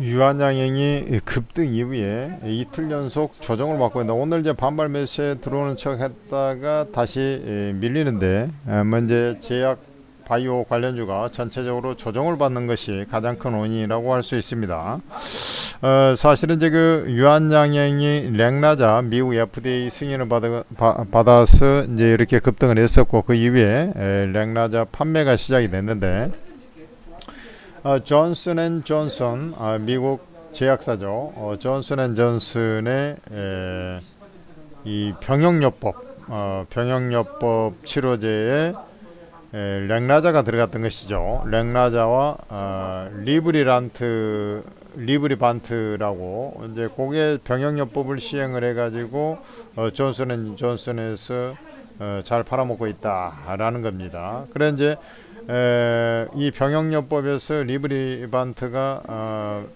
유한양행이 급등 이후에 이틀 연속 조정을 받고 있다. 오늘 이제 반발 매수에 들어오는 척 했다가 다시 에, 밀리는데 에, 먼저 제약 바이오 관련주가 전체적으로 조정을 받는 것이 가장 큰 원인이라고 할 수 있습니다. 어, 사실은 이제 그 유한양행이 렉나자 미국 FDA 승인을 받아, 바, 받아서 이제 이렇게 급등을 했었고 그 이후에 에, 렉나자 판매가 시작이 됐는데 어, 존슨 앤 존슨 아, 미국 제약사죠. 어, 존슨 앤 존슨의 에, 이 병역요법 어, 병역요법 치료제에 에, 렉나자가 들어갔던 것이죠. 렉나자와 어, 리브리란트 리브리반트라고 이제 그게 병역요법을 시행을 해가지고 어, 존슨 앤 존슨에서 어, 잘 팔아먹고 있다라는 겁니다. 그래 이제 에, 이 병역요법에서 리브리반트가 어,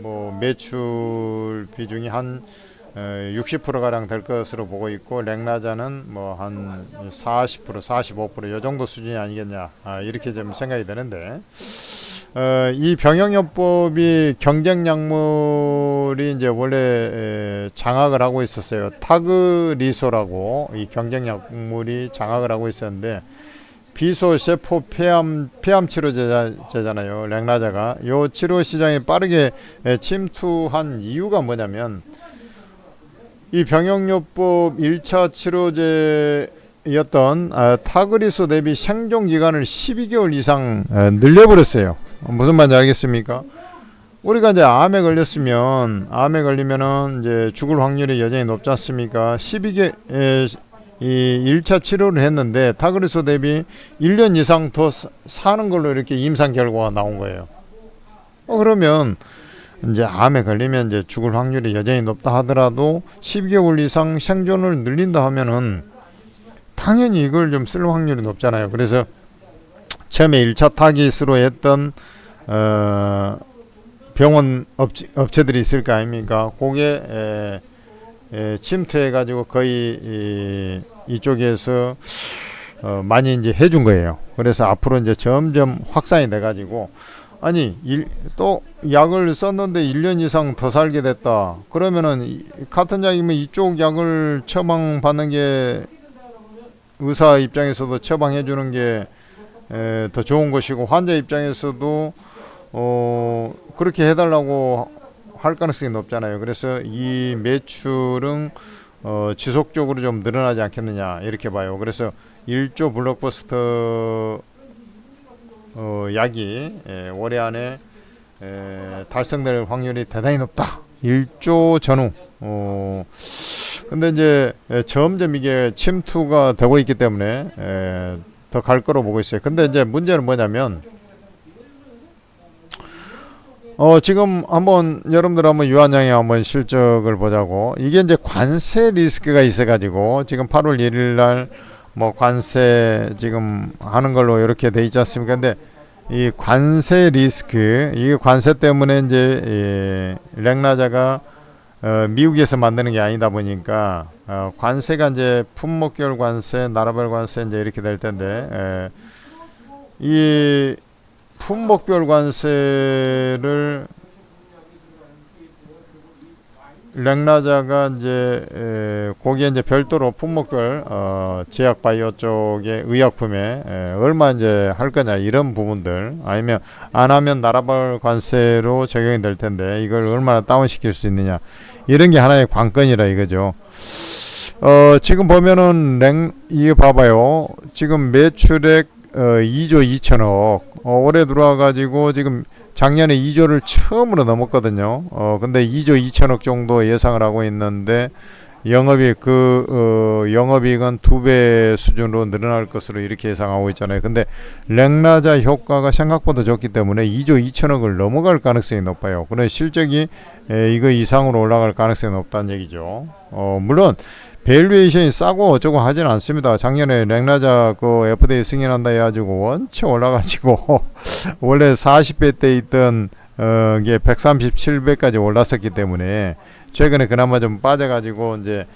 뭐 매출 비중이 한 60% 가량 될 것으로 보고 있고 렉나자는 뭐 한 40% 45%이 정도 수준이 아니겠냐 아, 이렇게 좀 생각이 되는데 어, 이 병역요법이 경쟁 약물이 이제 원래 에, 장악을 하고 있었어요. 타그리소라고 이 경쟁 약물이 장악을 하고 있었는데 비소 세포 폐암 폐암 치료제잖아요. 렉나자가 요 치료 시장에 빠르게 에, 침투한 이유가 뭐냐면 이 병역요법 1차 치료제였던 아, 타그리소 대비 생존 기간을 12개월 이상 에, 늘려버렸어요. 무슨 말인지 알겠습니까? 우리가 이제 암에 걸렸으면 암에 걸리면은 이제 죽을 확률이 여전히 높지 않습니까? 12개 에, 이 1차 치료를 했는데 타그리소 대비 1년 이상 더 사- 사는 걸로 이렇게 임상 결과가 나온 거예요. 어, 그러면 이제 암에 걸리면 이제 죽을 확률이 여전히 높다 하더라도 12개월 이상 생존을 늘린다 하면은 당연히 이걸 좀 쓸 확률이 높잖아요. 그래서 처음에 1차 타깃으로 했던 어, 병원 업체, 업체들이 있을 거 아닙니까? 그게 에, 에, 침투해 가지고 거의 이, 이쪽에서 어, 많이 이제 해준 거예요. 그래서 앞으로 이제 점점 확산이 돼 가지고 아니 일, 또 약을 썼는데 1년 이상 더 살게 됐다. 그러면은 이- 같은 약이면 이쪽 약을 처방 받는 게 의사 입장에서도 처방해 주는 게 더 좋은 것이고 환자 입장에서도 어 그렇게 해달라고 할 가능성이 높잖아요. 그래서 이 매출은 어, 지속적으로 좀 늘어나지 않겠느냐 이렇게 봐요. 그래서 1조 블록버스터 어, 약이 에, 올해 안에 에, 달성될 확률이 대단히 높다. 1조 전후. 어, 근데 이제 에, 점점 이게 침투가 되고 있기 때문에 더갈 거로 보고 있어요. 근데 이제 문제는 뭐냐면 어 지금 한번 여러분들 한번 유한양의 한번 실적을 보자고 이게 이제 관세 리스크가 있어가지고 지금 8월 1일 날 뭐 관세 지금 하는 걸로 이렇게 돼 있지 않습니까? 근데 이 관세 리스크 이게 관세 때문에 이제 이 렉나자가 어, 미국에서 만드는 게 아니다 보니까 어, 관세가 이제 품목별 관세, 나라별 관세 이제 이렇게 될 텐데 에, 이 품목별 관세를 렉나자가 이제 에, 거기에 이제 별도로 품목별 어, 제약 바이오 쪽의 의약품에 에, 얼마 이제 할 거냐 이런 부분들 아니면 안 하면 나라별 관세로 적용이 될 텐데 이걸 얼마나 다운 시킬 수 있느냐 이런 게 하나의 관건이라 이거죠. 어, 지금 보면은 랭 이거 봐봐요. 지금 매출액 어, 2조 2천억 어, 올해 들어와 가지고 지금 작년에 2조를 처음으로 넘었거든요. 어, 근데 2조 2천억 정도 예상을 하고 있는데 영업이익 그 어, 영업이익은 두 배 수준으로 늘어날 것으로 이렇게 예상하고 있잖아요. 근데 렉나자 효과가 생각보다 좋기 때문에 2조 2천억을 넘어갈 가능성이 높아요. 그런 실적이 에, 이거 이상으로 올라갈 가능성이 높다는 얘기죠. 어, 물론 밸류에이션이 싸고 어쩌고 하지는 않습니다. 작년에 렉나자 그 FDA 승인한다 해가지고 원체 올라가지고 원래 40배 때 있던 어, 게 137배까지 올랐었기 때문에 최근에 그나마 좀 빠져가지고 이제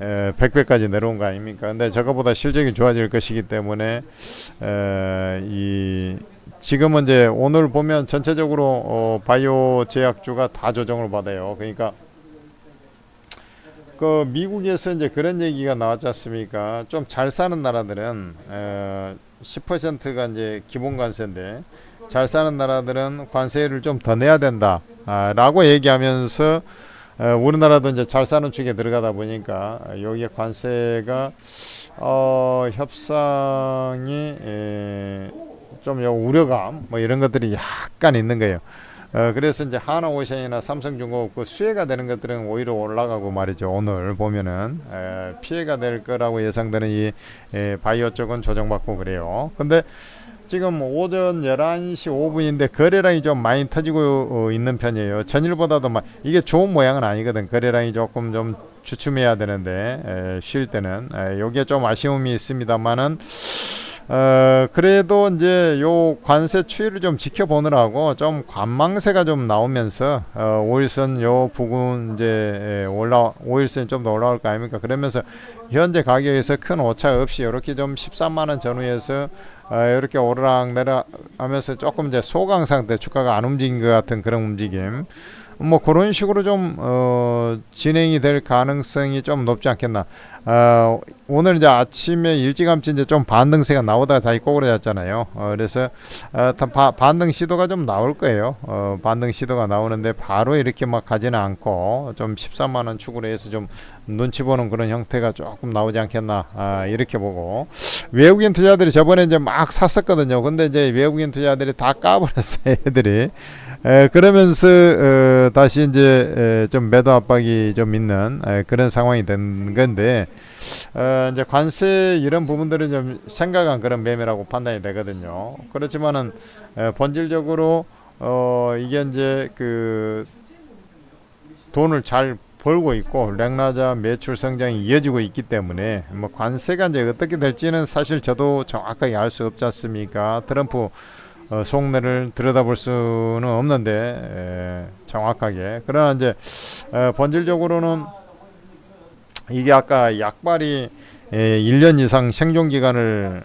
에, 100배까지 내려온 거 아닙니까? 근데 저거보다 실적이 좋아질 것이기 때문에 에, 이 지금은 이제 오늘 보면 전체적으로 어, 바이오 제약주가 다 조정을 받아요. 그러니까 그 미국에서 이제 그런 얘기가 나왔지 않습니까? 좀 잘 사는 나라들은 에, 10%가 이제 기본 관세인데 잘 사는 나라들은 관세를 좀 더 내야 된다라고 얘기하면서 에, 우리나라도 이제 잘 사는 축에 들어가다 보니까 여기에 관세가 어, 협상이 에, 좀요 우려감 뭐 이런 것들이 약간 있는 거예요. 어, 그래서 이제 하나오션이나 삼성중공업 그 수혜가 되는 것들은 오히려 올라가고 말이죠. 오늘 보면은 에, 피해가 될 거라고 예상되는 이 에, 바이오 쪽은 조정받고 그래요. 근데 지금 오전 11시 5분인데 거래량이 좀 많이 터지고 어, 있는 편이에요. 전일보다도 막 이게 좋은 모양은 아니거든. 거래량이 조금 좀 주춤해야 되는데 에, 쉴 때는 에, 여기에 좀 아쉬움이 있습니다만은 어 그래도 이제 요 관세 추이를 좀 지켜보느라고 좀 관망세가 좀 나오면서 어 5일선 요 부근 이제 에, 올라 5일선이 좀 더 올라올 거 아닙니까? 그러면서 현재 가격에서 큰 오차 없이 이렇게 좀 13만 원 전후에서 어 이렇게 오르락 내려가면서 조금 이제 소강 상태 주가가 안 움직인 것 같은 그런 움직임 뭐 그런 식으로 좀 어, 진행이 될 가능성이 좀 높지 않겠나. 어, 오늘 이제 아침에 일찌감치 이제 좀 반등세가 나오다가 다시 꼬그라졌잖아요. 어, 그래서 어, 다 바, 반등 시도가 좀 나올 거예요. 어, 반등 시도가 나오는데 바로 이렇게 막 가지는 않고 좀 13만 원 축으로 해서 좀 눈치 보는 그런 형태가 조금 나오지 않겠나. 아, 이렇게 보고 외국인 투자들이 저번에 이제 막 샀었거든요. 근데 이제 외국인 투자들이 다 까버렸어요. 애들이. 에, 그러면서 어, 다시 이제 에, 좀 매도 압박이 좀 있는 에, 그런 상황이 된 건데 어, 이제 관세 이런 부분들을 좀 생각한 그런 매매라고 판단이 되거든요. 그렇지만은 에, 본질적으로 어, 이게 이제 그 돈을 잘 벌고 있고 렉나자 매출 성장이 이어지고 있기 때문에 뭐 관세가 이제 어떻게 될지는 사실 저도 정확하게 알 수 없지 않습니까? 트럼프 어, 속내를 들여다볼 수는 없는데 에, 정확하게 그러나 이제 에, 본질적으로는 이게 아까 약발이 에, 1년 이상 생존 기간을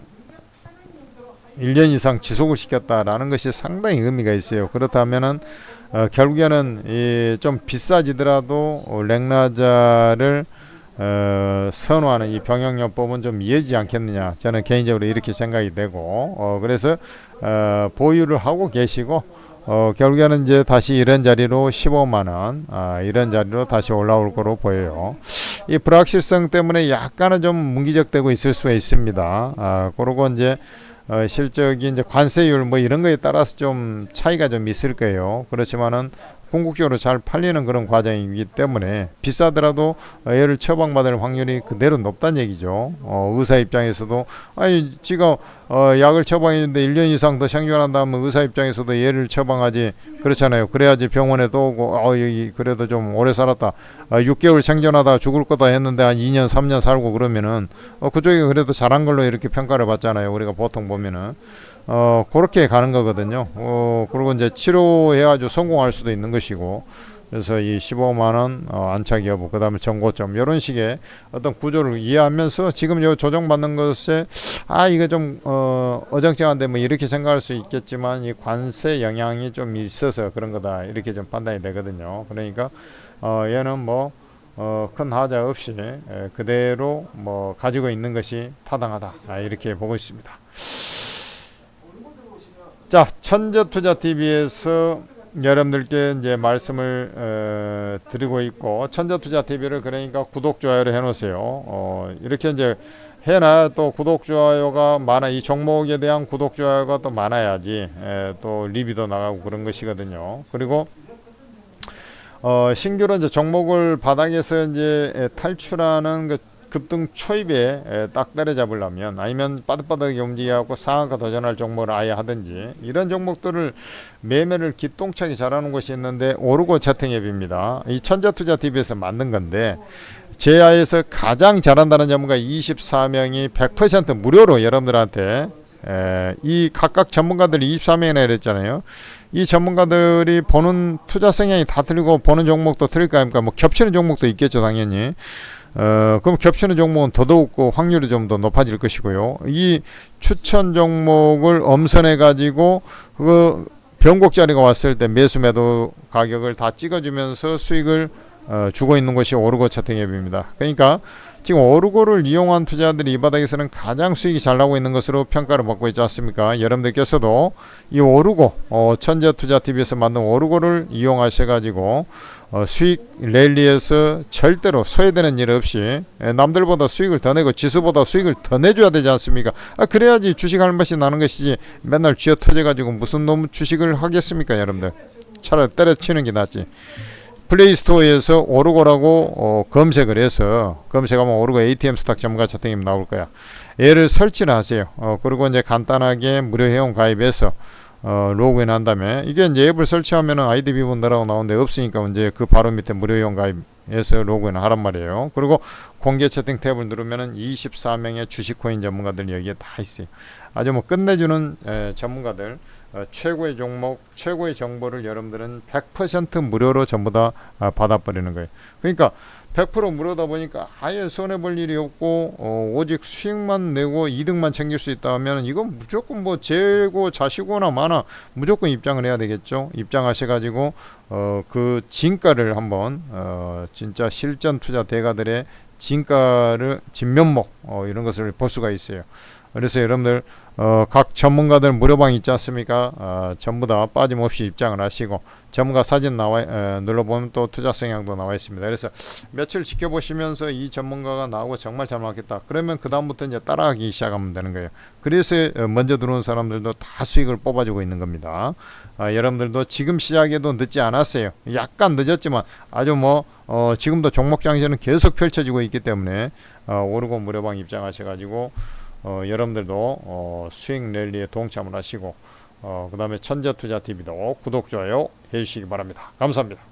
1년 이상 지속을 시켰다라는 것이 상당히 의미가 있어요. 그렇다면은 어, 결국에는 이 좀 비싸지더라도 어, 렉나자를 어, 선호하는 이 병역요법은 좀 이해지 않겠느냐 저는 개인적으로 이렇게 생각이 되고 어, 그래서 어, 보유를 하고 계시고 어, 결국에는 이제 다시 이런 자리로 15만 원 아, 이런 자리로 다시 올라올 거로 보여요. 이 불확실성 때문에 약간은 좀 문기적되고 있을 수가 있습니다. 아, 그러고 이제 어, 실적이 이제 관세율 뭐 이런 거에 따라서 좀 차이가 좀 있을 거예요. 그렇지만은 궁극적으로 잘 팔리는 그런 과정이기 때문에 비싸더라도 어, 얘를 처방받을 확률이 그대로 높다는 얘기죠. 어, 의사 입장에서도 아니 지가 어, 약을 처방했는데 1년 이상 더 생존한다면 의사 입장에서도 얘를 처방하지 그렇잖아요. 그래야지 병원에 또 오고 어, 여기 그래도 좀 오래 살았다. 어, 6개월 생존하다가 죽을 거다 했는데 한 2년 3년 살고 그러면은 어, 그쪽이 그래도 잘한 걸로 이렇게 평가를 받잖아요. 우리가 보통 보면은 어 그렇게 가는 거거든요. 어 그리고 이제 치료해가지고 성공할 수도 있는 것이고 그래서 이 15만 원 어, 안착 여부 그 다음에 정고점 이런 식의 어떤 구조를 이해하면서 지금 요 조정받는 것에 아 이거 좀 어, 어정쩡한데 뭐 이렇게 생각할 수 있겠지만 이 관세 영향이 좀 있어서 그런 거다 이렇게 좀 판단이 되거든요. 그러니까 어, 얘는 뭐 어, 큰 하자 없이 에, 그대로 뭐 가지고 있는 것이 타당하다 아, 이렇게 보고 있습니다. 자, 천재투자 TV에서 여러분들께 이제 말씀을 어, 드리고 있고 천재투자 TV를 그러니까 구독 좋아요를 해놓으세요. 어, 이렇게 이제 해놔 또 구독 좋아요가 많아 이 종목에 대한 구독 좋아요가 또 많아야지 에, 또 리뷰도 나가고 그런 것이거든요. 그리고 어, 신규로 이제 종목을 바닥에서 이제 에, 탈출하는 그 급등 초입에 에, 딱 때려잡으려면 아니면 빠듯빠듯하게 움직여갖고 상한가 도전할 종목을 아예 하든지 이런 종목들을 매매를 기똥차게 잘하는 곳이 있는데 오르고 채팅앱입니다. 이 천재투자TV에서 만든 건데 제야에서 가장 잘한다는 전문가 24명이 100% 무료로 여러분들한테 에, 이 각각 전문가들이 24명이나 이랬잖아요. 이 전문가들이 보는 투자 성향이 다 틀리고 보는 종목도 틀릴 거 아닙니까? 뭐 겹치는 종목도 있겠죠, 당연히. 어, 그럼 겹치는 종목은 더더욱 그 확률이 좀 더 높아질 것이고요. 이 추천 종목을 엄선해 가지고 그 변곡 자리가 왔을 때 매수 매도 가격을 다 찍어주면서 수익을 어, 주고 있는 것이 오르고 채팅앱입니다. 그러니까 지금 오르고를 이용한 투자들이 이 바닥에서는 가장 수익이 잘 나고 있는 것으로 평가를 받고 있지 않습니까? 여러분들께서도 이 오르고 어, 천재 투자 TV에서 만든 오르고를 이용하셔가지고 어, 수익 랠리에서 절대로 소외되는 일 없이 에, 남들보다 수익을 더 내고 지수보다 수익을 더 내줘야 되지 않습니까? 아, 그래야지 주식 할 맛이 나는 것이지 맨날 쥐어 터져가지고 무슨 놈 주식을 하겠습니까, 여러분들? 차라리 때려치는 게 낫지. 플레이스토어에서 오르고라고 어, 검색을 해서 검색하면 오르고 ATM 스탁 전문가 채팅이 나올 거야. 얘를 설치를 하세요. 어, 그리고 이제 간단하게 무료 회원 가입해서 어, 로그인 한 다음에 이게 이제 앱을 설치하면은 아이디 비번더라고 나오는데 없으니까 이제 그 바로 밑에 무료 회원 가입해서 로그인 하란 말이에요. 그리고 공개 채팅 탭을 누르면은 24명의 주식 코인 전문가들 여기에 다 있어요. 아주 뭐 끝내주는 에, 전문가들 어, 최고의 종목, 최고의 정보를 여러분들은 100% 무료로 전부 다 아, 받아버리는 거예요. 그러니까 100% 무료다 보니까 아예 손해 볼 일이 없고 어, 오직 수익만 내고 이득만 챙길 수 있다면 이건 무조건 뭐 재고 자시거나 마나 무조건 입장을 해야 되겠죠. 입장하셔가지고 어, 그 진가를 한번 어, 진짜 실전 투자 대가들의 진가를 진면목 어, 이런 것을 볼 수가 있어요. 그래서 여러분들 어, 각 전문가들 무료방 있지 않습니까? 어, 전부 다 빠짐없이 입장을 하시고 전문가 사진 나와 어, 눌러보면 또 투자 성향도 나와 있습니다. 그래서 며칠 지켜보시면서 이 전문가가 나오고 정말 잘 맞겠다. 그러면 그 다음부터 이제 따라하기 시작하면 되는 거예요. 그래서 어, 먼저 들어온 사람들도 다 수익을 뽑아주고 있는 겁니다. 아, 여러분들도 지금 시작에도 늦지 않았어요. 약간 늦었지만 아주 뭐 어, 지금도 종목 장세는 계속 펼쳐지고 있기 때문에 어, 오르고 무료방 입장하셔가지고 어, 여러분들도 어, 수익 랠리에 동참을 하시고 어, 그 다음에 천재투자TV도 구독, 좋아요 해주시기 바랍니다. 감사합니다.